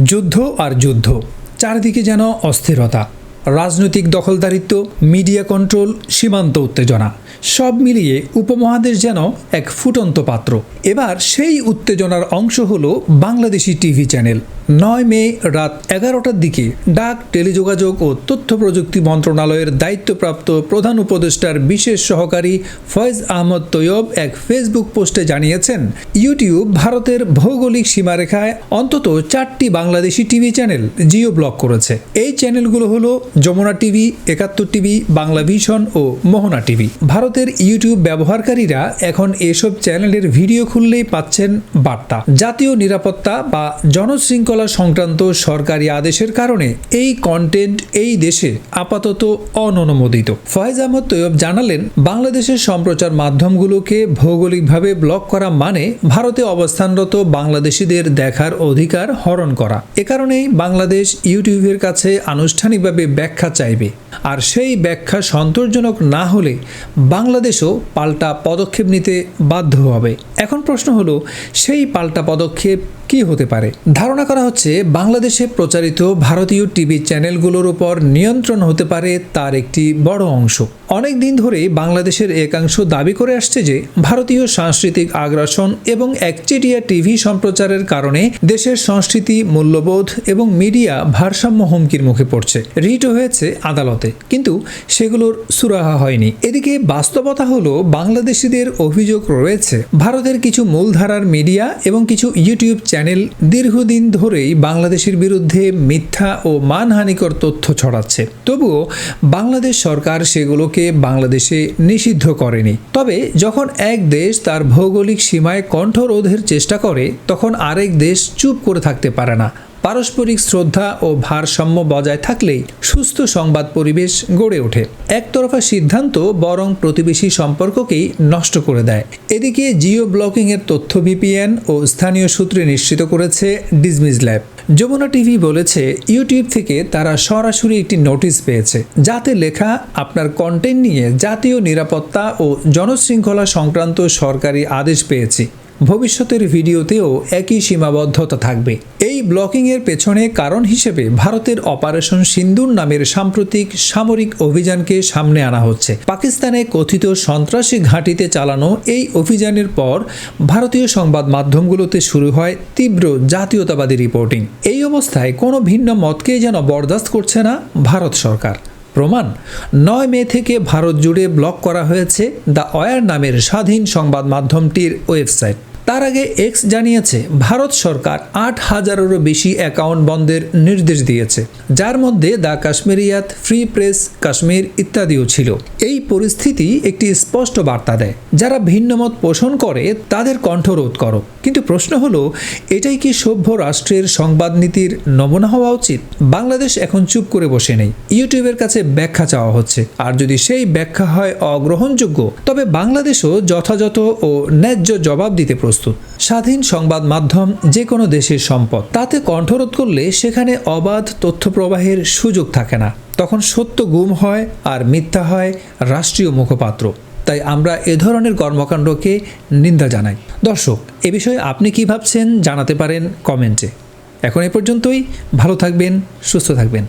যুদ্ধ আর যুদ্ধ, চারদিকে যেন অস্থিরতা, রাজনৈতিক দখলদারিত্ব, মিডিয়া কন্ট্রোল, সীমান্ত উত্তেজনা, সব মিলিয়ে উপমহাদেশ যেন এক ফুটন্ত পাত্র। এবার সেই উত্তেজনার অংশ হলো বাংলাদেশি টিভি চ্যানেল। নয় মে রাত এগারোটার দিকে ডাক, টেলিযোগাযোগ ও তথ্য প্রযুক্তি মন্ত্রণালয়ের দায়িত্বপ্রাপ্ত প্রধান উপদেষ্টার বিশেষ সহকারী ফয়েজ আহমদ তৈয়ব এক ফেসবুক পোস্টে জানিয়েছেন, ইউটিউব ভারতের ভৌগোলিক সীমারেখায় অন্তত চারটি Bangladeshi TV channel geo block করেছে। এই চ্যানেলগুলো হলো Jamuna TV, Ekattor TV, Bangla vision ও মোহনা টিভি। ভারতের ইউটিউব ব্যবহারকারীরা এখন এসব চ্যানেলের ভিডিও খুললেই পাচ্ছেন বার্তা। জাতীয় নিরাপত্তা বা জনশৃঙ্খলা সংক্রান্ত সরকারি আদেশের কারণে এই কন্টেন্ট এই দেশে আপাতত অননুমোদিত। ফয়েজ আহমদ তৈয়ব জানালেন, বাংলাদেশের সম্প্রচার মাধ্যমগুলোকে ভৌগোলিকভাবে ব্লক করা মানে ভারতে অবস্থানরত বাংলাদেশিদের দেখার অধিকার হরণ করা। এ কারণেই বাংলাদেশ ইউটিউবের কাছে আনুষ্ঠানিকভাবে ব্যাখ্যা চাইবে। আর সেই ব্যাখ্যা সন্তোষজনক না হলে বাংলাদেশও পাল্টা পদক্ষেপ নিতে বাধ্য হবে। এখন প্রশ্ন হলো, সেই পাল্টা পদক্ষেপ কি হতে পারে? ধারণা করা হচ্ছে, বাংলাদেশে প্রচারিত ভারতীয় টিভি চ্যানেলগুলোর উপর নিয়ন্ত্রণ হতে পারে তার একটি বড় অংশ। অনেক দিন ধরেই বাংলাদেশের একাংশ দাবি করে আসছে যে, ভারতীয় সাংস্কৃতিক আগ্রাসন এবং একচেটিয়া টিভি সম্প্রচারের কারণে দেশের সংস্কৃতি, মূল্যবোধ এবং মিডিয়া ভারসাম্য হুমকির মুখে পড়ছে। রিট হয়েছে আদালতে, কিন্তু সেগুলোর সুরাহা হয়নি। এদিকে বাস্তবতা হলো, বাংলাদেশিদের অভিযোগ রয়েছে, ভারতের কিছু মূলধারার মিডিয়া এবং কিছু ইউটিউব চ্যানেল দীর্ঘদিন ধরেই বাংলাদেশের বিরুদ্ধে মিথ্যা ও মানহানিকর তথ্য ছড়াচ্ছে। তবুও বাংলাদেশ সরকার সেগুলোকে বাংলাদেশে নিষিদ্ধ করেনি। তবে যখন এক দেশ তার ভৌগোলিক সীমায় কণ্ঠরোধের চেষ্টা করে, তখন আরেক দেশ চুপ করে থাকতে পারে না। পারস্পরিক শ্রদ্ধা ও ভারসাম্য বজায় থাকলেই সুস্থ সংবাদ পরিবেশ গড়ে ওঠে। একতরফা সিদ্ধান্ত বরং প্রতিবেশী সম্পর্ককেই নষ্ট করে দেয়। এদিকে জিও ব্লকিংয়ের তথ্য ভিপিএন ও স্থানীয় সূত্রে নিশ্চিত করেছে ডিজমিজ ল্যাব। যমুনা টিভি বলেছে, ইউটিউব থেকে তারা সরাসরি একটি নোটিশ পেয়েছে, যাতে লেখা আপনার কন্টেন্ট নিয়ে জাতীয় নিরাপত্তা ও জনশৃঙ্খলা সংক্রান্ত সরকারি আদেশ পেয়েছি। ভবিষ্যতের ভিডিওতেও একই সীমাবদ্ধতা থাকবে। এই ব্লকিংয়ের পেছনে কারণ হিসেবে ভারতের অপারেশন সিন্দুর নামের সাম্প্রতিক সামরিক অভিযানকে সামনে আনা হচ্ছে। পাকিস্তানে কথিত সন্ত্রাসী ঘাঁটিতে চালানো এই অভিযানের পর ভারতীয় সংবাদ মাধ্যমগুলোতে শুরু হয় তীব্র জাতীয়তাবাদী রিপোর্টিং। এই অবস্থায় কোনো ভিন্ন মতকেই যেন বরদাস্ত করছে না ভারত সরকার। প্রমাণ, নয় মে থেকে ভারত জুড়ে ব্লক করা হয়েছে দ্য ওয়ার নামের স্বাধীন সংবাদ মাধ্যমটির ওয়েবসাইট। তার আগে এক্স জানিয়েছে, ভারত সরকার আট হাজারেরও বেশি অ্যাকাউন্ট বন্ধের নির্দেশ দিয়েছে, যার মধ্যে the Kashmiriyat free press Kashmir ইত্যাদিও ছিল। এই পরিস্থিতি একটি স্পষ্ট বার্তা দেয়। যারা ভিন্নমত পোষণ করে, তাদের কণ্ঠরোধ করো। কিন্তু প্রশ্ন হলো, এটাই কি সভ্য রাষ্ট্রের সংবাদ নীতির নমুনা হওয়া উচিত? বাংলাদেশ এখন চুপ করে বসে নেই। ইউটিউবের কাছে ব্যাখ্যা চাওয়া হচ্ছে। আর যদি সেই ব্যাখ্যা হয় অগ্রহণযোগ্য, তবে বাংলাদেশও যথাযথ ও ন্যায্য জবাব দিতে প্রস্তুত। স্বাধীন সংবাদ মাধ্যম যে কোনো দেশের সম্পদ। তাতে কণ্ঠরোধ করলে সেখানে অবাধ তথ্য প্রবাহের সুযোগ থাকে না। তখন সত্য গুম হয় আর মিথ্যা হয় রাষ্ট্রীয় মুখপাত্র। তাই আমরা এ ধরনের কর্মকাণ্ডকে নিন্দা জানাই। দর্শক, এ বিষয়ে আপনি কি ভাবছেন জানাতে পারেন কমেন্টে। এখন এ পর্যন্তই। ভালো থাকবেন, সুস্থ থাকবেন।